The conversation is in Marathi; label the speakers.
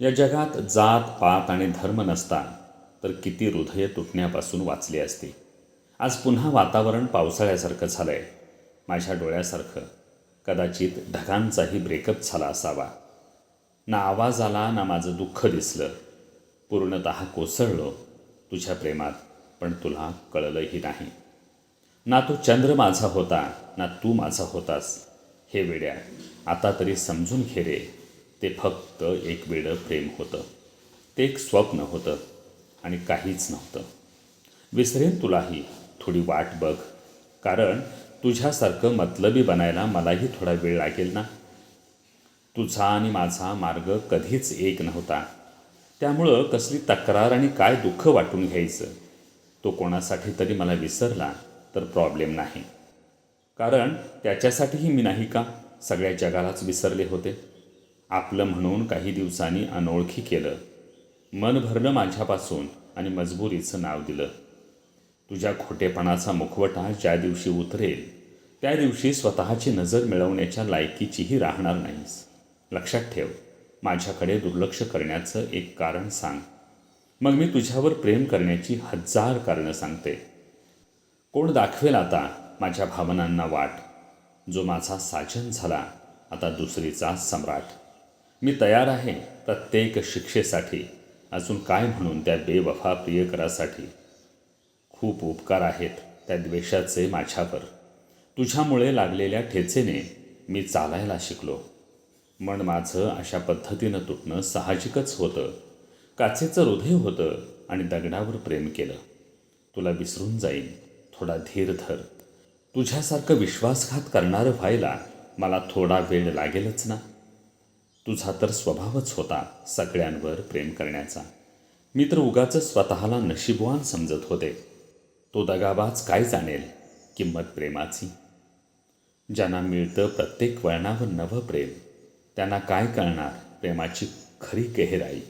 Speaker 1: या जगात जात पात आणि धर्म नसता तर किती हृदय तुटण्यापासून वाचली असती. आज पुन्हा वातावरण पावसाळ्यासारखं झालं आहे माझ्या डोळ्यासारखं. कदाचित ढगांचाही ब्रेकअप झाला असावा. ना आवाज आला ना माझं दुःख दिसलं. पूर्णत कोसळलो तुझ्या प्रेमात पण तुला कळलंही नाही. ना तो चंद्र माझा होता ना तू माझा होतास. हे वेड्या आता तरी समजून घे रे. ते फक्त एक वेळं प्रेम होतं. ते एक स्वप्न होतं आणि काहीच नव्हतं. विसरेन तुलाही थोडी वाट बघ. कारण तुझ्यासारखं मतलबी बनायला मलाही थोडा वेळ लागेल ना? तुझा आणि माझा मार्ग कधीच एक नव्हता. त्यामुळं कसली तक्रार आणि काय दुःख वाटून घ्यायचं? तो कोणासाठी तरी मला विसरला तर प्रॉब्लेम नाही. कारण त्याच्यासाठीही मी नाही का? सगळ्या जगालाच विसरले होते. आपलं म्हणून काही दिवसांनी अनोळखी केलं. मन भरलं माझ्यापासून आणि मजबुरीचं नाव दिलं. तुझ्या खोटेपणाचा मुखवटा ज्या दिवशी उतरेल त्या दिवशी स्वतःची नजर मिळवण्याच्या लायकीचीही राहणार नाहीस. लक्षात ठेव माझ्याकडे दुर्लक्ष करण्याचं एक कारण सांग. मग मी तुझ्यावर प्रेम करण्याची हजार कारणं सांगते. कोण दाखवेल आता माझ्या भावनांना वाट? जो माझा साजन झाला आता दुसरीचा सम्राट. मी तयार आहे प्रत्येक शिक्षेसाठी. अजून काय म्हणून त्या बेवफा प्रियकरासाठी? खूप उपकार आहेत त्या द्वेषाचे माझ्यावर. तुझ्यामुळे लागलेल्या ठेचेने मी चालायला शिकलो. मन माझं अशा पद्धतीनं तुटणं साहजिकच होतं. काचेचं हृदय होतं आणि दगडावर प्रेम केलं. तुला विसरून जाईन थोडा धीर धर. तुझ्यासारखं विश्वासघात करणारं व्हायला मला थोडा वेळ लागेलच ना? तुझा तर स्वभावच होता सगळ्यांवर प्रेम करण्याचा. मी तर उगाच स्वतःला नशीबवान समजत होते. तो दगाबाज काय जाणेल किंमत प्रेमाची? ज्यांना मिळतं प्रत्येक वळणावर नवं प्रेम त्यांना काय कळणार प्रेमाची खरी गहराई